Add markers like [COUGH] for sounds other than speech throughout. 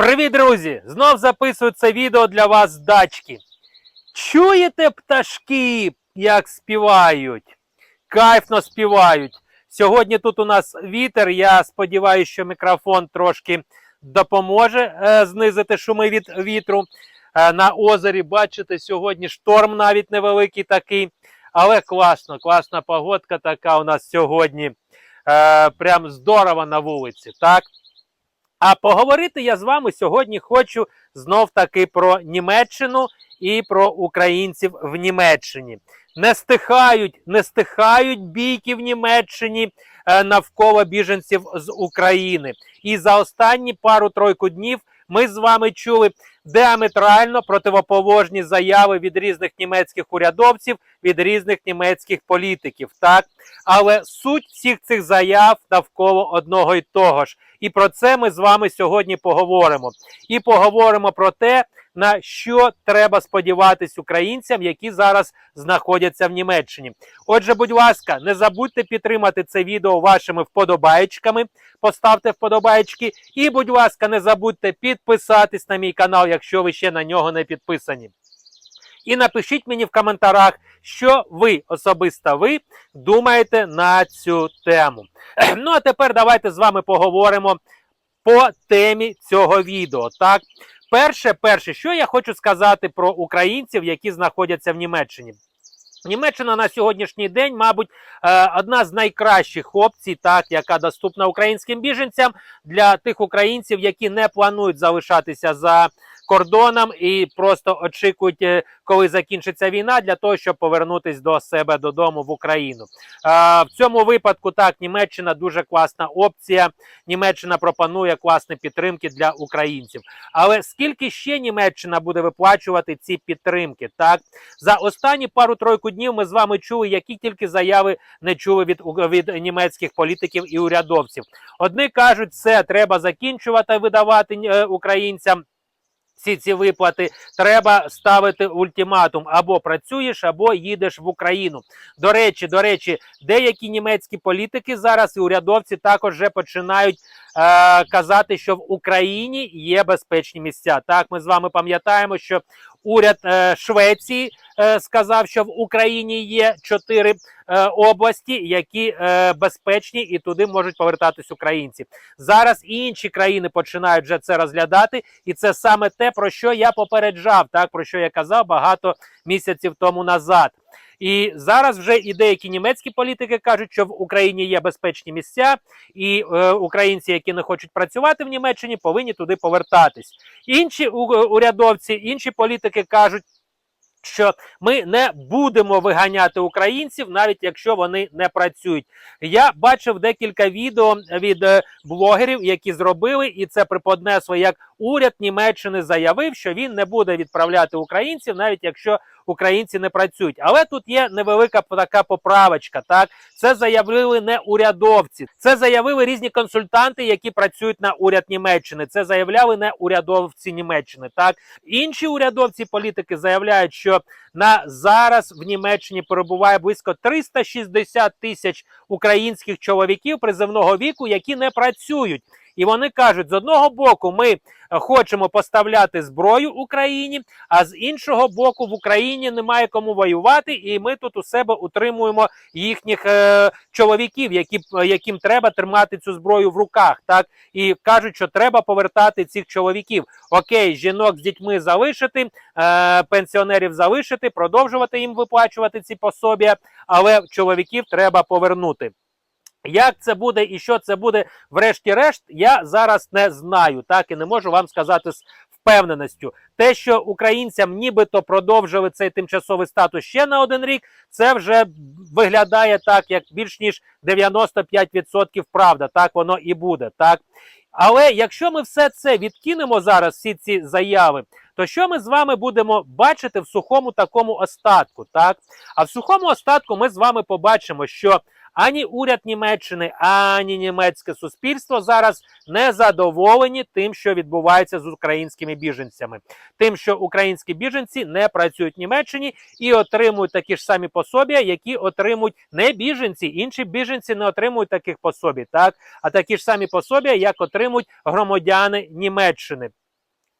Привіт, друзі! Знов записую це відео для вас з дачки. Чуєте пташки, як співають? Кайфно співають. Сьогодні тут у нас вітер. Я сподіваюся, що мікрофон трошки допоможе е, знизити шуми від вітру. Е, на озері, бачите, сьогодні шторм навіть невеликий такий. Але класно, класна погодка така у нас сьогодні. Е, прям здорово на вулиці, так? А поговорити я з вами сьогодні хочу знов таки про Німеччину і про українців в Німеччині. Не стихають, не стихають бійки в Німеччині е, навколо біженців з України. І за останні пару-тройку днів ми з вами чули діаметрально противоположні заяви від різних німецьких урядовців, від різних німецьких політиків. Так, але суть всіх цих заяв навколо одного і того ж. І про це ми з вами сьогодні поговоримо. І поговоримо про те, на що треба сподіватись українцям, які зараз знаходяться в Німеччині. Отже, будь ласка, не забудьте підтримати це відео вашими вподобаєчками. Поставте вподобаєчки. І, будь ласка, не забудьте підписатись на мій канал, якщо ви ще на нього не підписані. І напишіть мені в коментарях, що ви особисто ви думаєте на цю тему. [CLEARS THROAT] Ну а тепер давайте з вами поговоримо по темі цього відео. Так, перше, перше, що я хочу сказати про українців, які знаходяться в Німеччині. Німеччина на сьогоднішній день, мабуть, е, одна з найкращих опцій, так яка доступна українським біженцям для тих українців, які не планують залишатися за кордоном і просто очікують, е, коли закінчиться війна, для того, щоб повернутися до себе додому в Україну. Е, В цьому випадку так Німеччина дуже класна опція. Німеччина пропонує класні підтримки для українців. Але скільки ще Німеччина буде виплачувати ці підтримки? Так за останні пару-тройку днів ми з вами чули, які тільки заяви не чули від, від німецьких політиків і урядовців. Одні кажуть, це треба закінчувати видавати е, українцям. Всі ці виплати треба ставити ультиматум: або працюєш, або їдеш в Україну. До речі, до речі, деякі німецькі політики зараз і урядовці також вже починають е, казати, що в Україні є безпечні місця. Так, ми з вами пам'ятаємо, що уряд е, Швеції е, сказав, що в Україні є чотири е, області, які е, безпечні, і туди можуть повертатись українці. Зараз інші країни починають вже це розглядати, і це саме те, про що я попереджав, так про що я казав багато місяців тому назад. І зараз вже і деякі німецькі політики кажуть, що в Україні є безпечні місця, і е, українці, які не хочуть працювати в Німеччині, повинні туди повертатись. Інші урядовці, інші політики кажуть. Що ми не будемо виганяти українців, навіть якщо вони не працюють. Я бачив декілька відео від е, блогерів, які зробили, і це приподнесло, як уряд Німеччини заявив, що він не буде відправляти українців, навіть якщо українці не працюють. Але тут є невелика така поправочка. Так, це заявили не урядовці, це заявили різні консультанти, які працюють на уряд Німеччини. Це заявляли не урядовці Німеччини. Так, інші урядовці політики заявляють, що на зараз в Німеччині перебуває близько 360 тисяч українських чоловіків призивного віку, які не працюють. І вони кажуть, з одного боку, ми е, хочемо поставляти зброю Україні, а з іншого боку, в Україні немає кому воювати, і ми тут у себе утримуємо їхніх е, чоловіків, які, яким треба тримати цю зброю в руках. Так і кажуть, що треба повертати цих чоловіків. Окей, жінок з дітьми залишити, е, пенсіонерів залишити, продовжувати їм виплачувати ці пособія, але чоловіків треба повернути. Як це буде і що це буде, врешті-решт, я зараз не знаю, так і не можу вам сказати з впевненістю. Те, що українцям нібито продовжили цей тимчасовий статус ще на один рік, це вже виглядає так, як більш ніж 95% правда. Так воно і буде. Так. Але якщо ми все це відкинемо зараз, всі ці заяви, то що ми з вами будемо бачити в сухому такому остатку? Так, а в сухому остатку ми з вами побачимо, що ані уряд Німеччини, ані німецьке суспільство зараз не задоволені тим, що відбувається з українськими біженцями, тим, що українські біженці не працюють в Німеччині і отримують такі ж самі пособія, які отримують не біженці. Інші біженці не отримують таких пособій, так а такі ж самі пособія, як отримують громадяни Німеччини.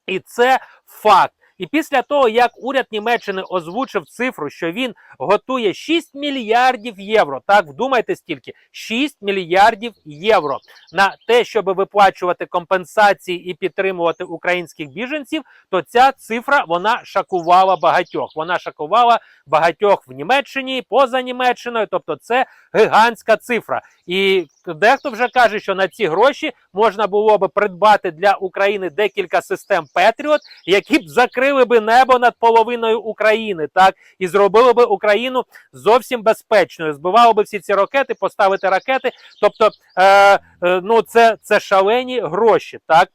І це факт. І після того, як уряд Німеччини озвучив цифру, що він готує 6 мільярдів євро, так вдумайтесь тільки 6 мільярдів євро на те, щоб виплачувати компенсації і підтримувати українських біженців, то ця цифра вона шокувала багатьох. Вона шокувала багатьох в Німеччині, поза Німеччиною. Тобто, це гігантська цифра. І дехто вже каже, що на ці гроші можна було би придбати для України декілька систем Петріот, які б закрили би небо над половиною України, так і зробили би Україну зовсім безпечною. Збивали би всі ці ракети, поставити ракети. Тобто, е, е, ну це, це шалені гроші, так.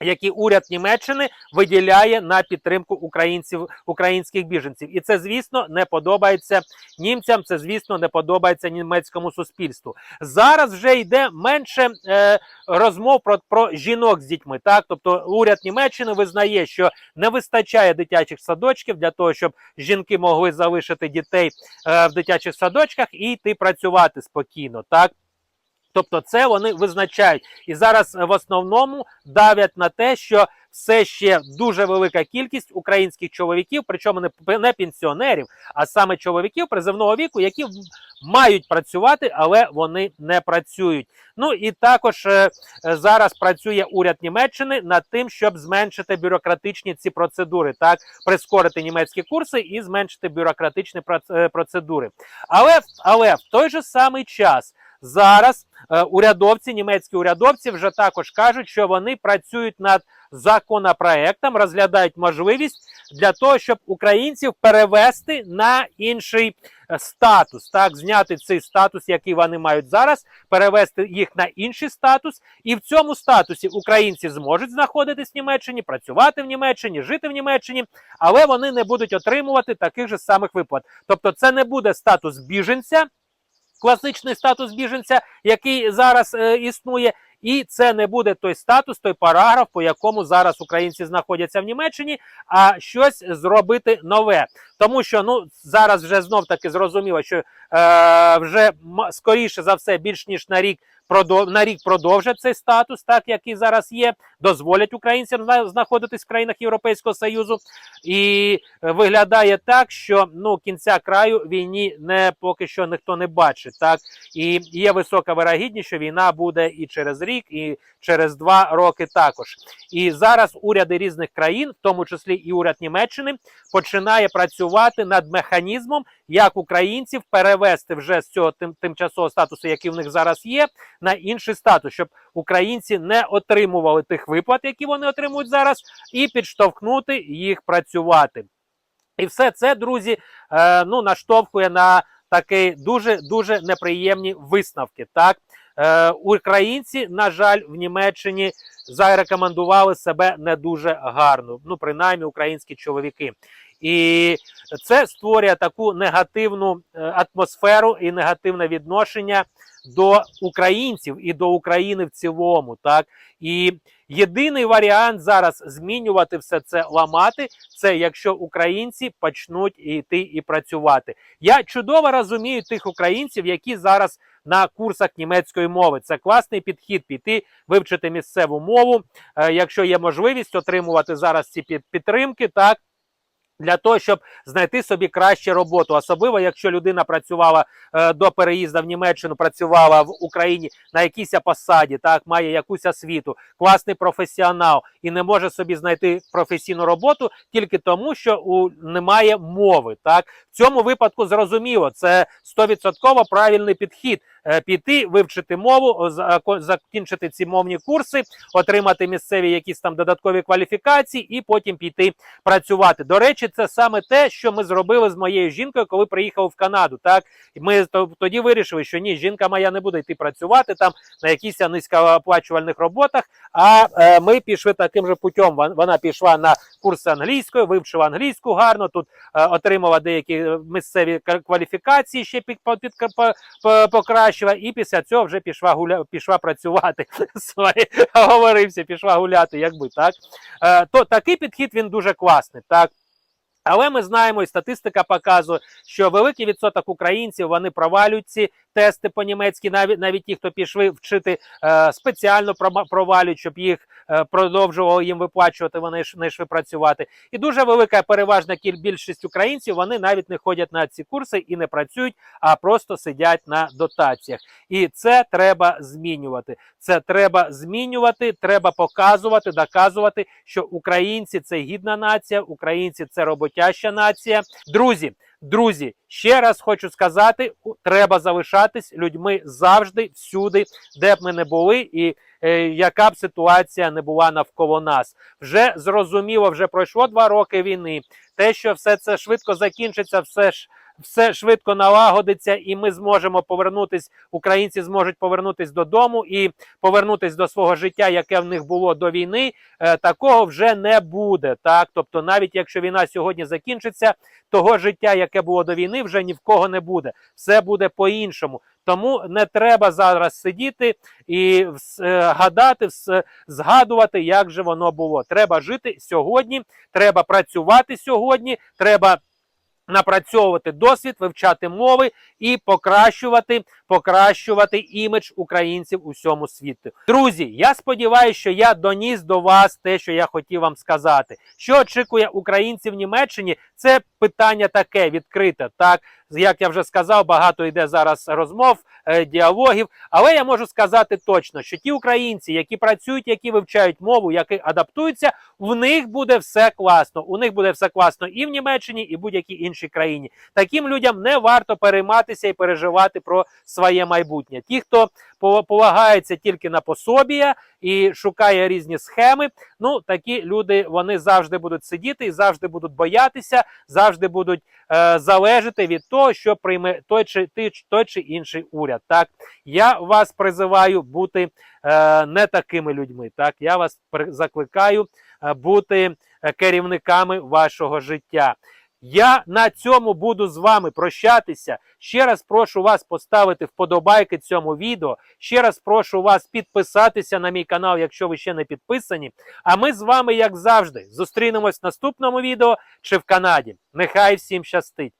Які уряд Німеччини виділяє на підтримку українців українських біженців, і це звісно не подобається німцям. Це звісно не подобається німецькому суспільству. Зараз вже йде менше е, розмов про, про жінок з дітьми. Так, тобто уряд Німеччини визнає, що не вистачає дитячих садочків для того, щоб жінки могли залишити дітей е, в дитячих садочках і йти працювати спокійно. Так. Тобто, це вони визначають і зараз в основному давлять на те, що все ще дуже велика кількість українських чоловіків, причому не, пенсіонерів, а саме чоловіків призивного віку, які мають працювати, але вони не працюють. Ну і також е, е, зараз працює уряд Німеччини над тим, щоб зменшити бюрократичні ці процедури, так прискорити німецькі курси і зменшити бюрократичні е, процедури. Але, але в той же самий час. Зараз е, урядовці, німецькі урядовці, вже також кажуть, що вони працюють над законопроектом, розглядають можливість для того, щоб українців перевести на інший е, статус, так зняти цей статус, який вони мають зараз, перевести їх на інший статус, і в цьому статусі українці зможуть знаходитись в Німеччині, працювати в Німеччині, жити в Німеччині, але вони не будуть отримувати таких же самих виплат. Тобто, це не буде статус біженця класичний статус біженця, який зараз е, існує, і це не буде той статус, той параграф, по якому зараз українці знаходяться в Німеччині, а щось зробити нове. Тому що ну зараз вже знов таки зрозуміло, що е, вже скоріше за все, більш ніж на рік. На рік продовжать цей статус, так який зараз є, дозволять українцям знаходитись в країнах Європейського Союзу. І е, виглядає так, що ну кінця краю війні не поки що ніхто не бачить. Так і є висока вирогідність, що війна буде і через рік, і через два роки також. І зараз уряди різних країн, в тому числі і уряд Німеччини, починає працювати над механізмом, як українців перевести вже з цього тим, тимчасового статусу, який в них зараз є, на інший статус, щоб українці не отримували тих виплат, які вони отримують зараз, і підштовхнути їх працювати. І все це, друзі, е, ну наштовхує на такі дуже дуже неприємні висновки. Так, е, українці, на жаль, в Німеччині зарекомендували себе не дуже гарно. Ну, принаймні, українські чоловіки. І це створює таку негативну е, атмосферу і негативне відношення до українців і до України в цілому. Так і єдиний варіант зараз змінювати все це, ламати, це якщо українці почнуть йти і працювати. Я чудово розумію тих українців, які зараз на курсах німецької мови. Це класний підхід піти, вивчити місцеву мову. Е, якщо є можливість отримувати зараз ці підтримки, так. Для того щоб знайти собі кращу роботу, особливо якщо людина працювала е, до переїзду в Німеччину, працювала в Україні на якійсь посаді, так має якусь освіту, класний професіонал і не може собі знайти професійну роботу тільки тому, що у немає мови. Так в цьому випадку зрозуміло, це 100% правильний підхід. Е, Піти, вивчити мову, закінчити ці мовні курси, отримати місцеві якісь там додаткові кваліфікації, і потім піти працювати. До речі, це саме те, що ми зробили з моєю жінкою, коли приїхав в Канаду. Так ми тоді вирішили, що ні, жінка моя не буде йти працювати там на якихось низькооплачувальних роботах. А е, ми пішли таким же путем. Вона пішла на курси англійської, вивчила англійську гарно. Тут е, отримала деякі е, місцеві кваліфікації, ще під, під, по- по- покращила, і після цього вже пішла гуля, пішла працювати. [LAUGHS] Говорився, пішла гуляти, якби так. Е, то такий підхід він дуже класний. Так. Але ми знаємо, і статистика показує, що великий відсоток українців вони провалюють ці тести по-німецьки, навіть навіть ті, хто пішли вчити е, спеціально провалюють, щоб їх е, продовжувало їм виплачувати, вони ж не йшли працювати. І дуже велика переважна більшість українців вони навіть не ходять на ці курси і не працюють, а просто сидять на дотаціях. І це треба змінювати. Це треба змінювати, треба показувати, доказувати, що українці це гідна нація, українці це роботяща нація. Друзі, друзі, ще раз хочу сказати: треба залишатись людьми завжди, всюди, де б ми не були, і е, яка б ситуація не була навколо нас. Вже зрозуміло, вже пройшло два роки війни. Те, що все це швидко закінчиться, все ж. Все швидко налагодиться, і ми зможемо повернутись. Українці зможуть повернутись додому і повернутись до свого життя, яке в них було до війни. Е, такого вже не буде. Так, тобто, навіть якщо війна сьогодні закінчиться, того життя, яке було до війни, вже ні в кого не буде. Все буде по-іншому. Тому не треба зараз сидіти і е, гадати, згадувати, як же воно було. Треба жити сьогодні, треба працювати сьогодні, треба напрацьовувати досвід, вивчати мови і покращувати, покращувати імідж українців у всьому світі. Друзі, я сподіваюся, що я доніс до вас те, що я хотів вам сказати. Що очікує українців в Німеччині? Це питання таке відкрите. Так як я вже сказав, багато йде зараз розмов, е, діалогів. Але я можу сказати точно, що ті українці, які працюють, які вивчають мову, які адаптуються, в них буде все класно. У них буде все класно і в Німеччині, і в будь-якій іншій країні. Таким людям не варто перейматися і переживати про своє майбутнє. Ті, хто полагається тільки на пособія і шукає різні схеми, ну такі люди вони завжди будуть сидіти і завжди будуть боятися, завжди будуть е, залежати від того, що прийме той чи ти- той чи інший уряд. Так я вас призиваю бути е, не такими людьми. Так я вас закликаю е, бути е, керівниками вашого життя. Я на цьому буду з вами прощатися. Ще раз прошу вас поставити вподобайки цьому відео. Ще раз прошу вас підписатися на мій канал, якщо ви ще не підписані. А ми з вами, як завжди, зустрінемось в наступному відео чи в Канаді. Нехай всім щастить!